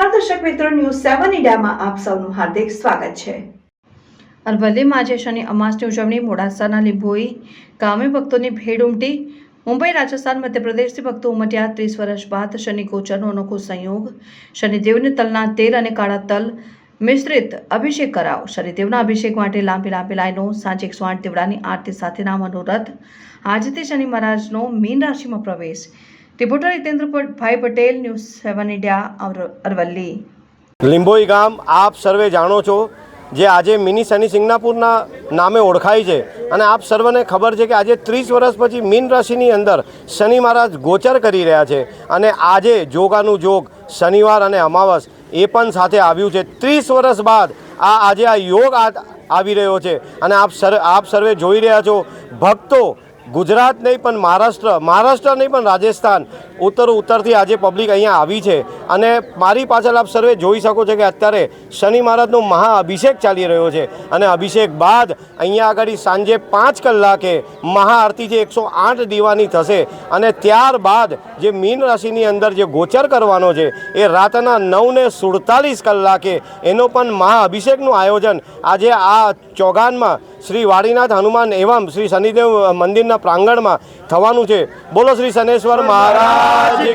મિત્રો ન્યૂઝ સેવન ઇન્ડિયામાં આપ સૌનું હાર્દિક સ્વાગત છે. અરવલ્લીમાં આજે શનિ અમાસની ઉજવણી મોડાસાના લીંબોઈ ગામે ભક્તોની ભેડ ઉમટી. મુંબઈ, રાજસ્થાન, મધ્યપ્રદેશથી ભક્તો ઉમટ્યા. ત્રીસ વર્ષ બાદ શનિ ગોચરનો અનોખો સંયોગ. શનિદેવને તલના તેલ અને કાળા તલ મિશ્રિત અભિષેક કરાવો. શનિદેવના અભિષેક માટે લાંબી લાંબી લાઈનો, સાંજે એકસો આઠ દેવડાની આરતી સાથેના મનોરથ. આજથી શનિ મહારાજનો મીન રાશિમાં પ્રવેશ. Reporter હિતેન્દ્રભાઈ Patel, news seven India Aravalli. Limboi ગામ, આપ સર્વે જાણો છો, જે આજે મિની શનિ સિંગનાપુરના નામે ઓળખાય છે. અને આપ સર્વને ખબર છે કે આજે ત્રીસ વર્ષ પછી મીન રાશિની અંદર શનિ મહારાજ ગોચર કરી રહ્યા છે. અને આજે જોગાનું જોગ, શનિવાર અને અમાવસ એ પણ સાથે આવ્યું છે. ત્રીસ વર્ષ બાદ આ આજે આ યોગ આવી રહ્યો છે. અને આપ સર, આપ સર્વે જોઈ રહ્યા છો, ભક્તો ગુજરાત નહીં પણ મહારાષ્ટ્ર મહારાષ્ટ્ર નહીં પણ રાજસ્થાન. ઉત્તર ઉત્તરથી આજે પબ્લિક અહીંયા આવી છે. અને મારી પાછળ આપ સર્વે જોઈ શકો છો કે અત્યારે શનિ મહારાજનો મહાઅભિષેક ચાલી રહ્યો છે. અને અભિષેક બાદ અહીંયા આગળ સાંજે પાંચ કલાકે મહાઆરતી જે એકસો આઠ દીવાની થશે. અને ત્યારબાદ જે મીન રાશિની અંદર જે ગોચર કરવાનો છે, એ રાતના નવને સુડતાલીસ કલાકે એનો પણ મહાઅભિષેકનું આયોજન આજે આ ચોગાનમાં શ્રી વાડીનાથ હનુમાન એવમ શ્રી શનિદેવ મંદિરના પ્રાંગણમાં થવાનું છે. બોલો શ્રી શનેશ્વર મહારાજ. કી જય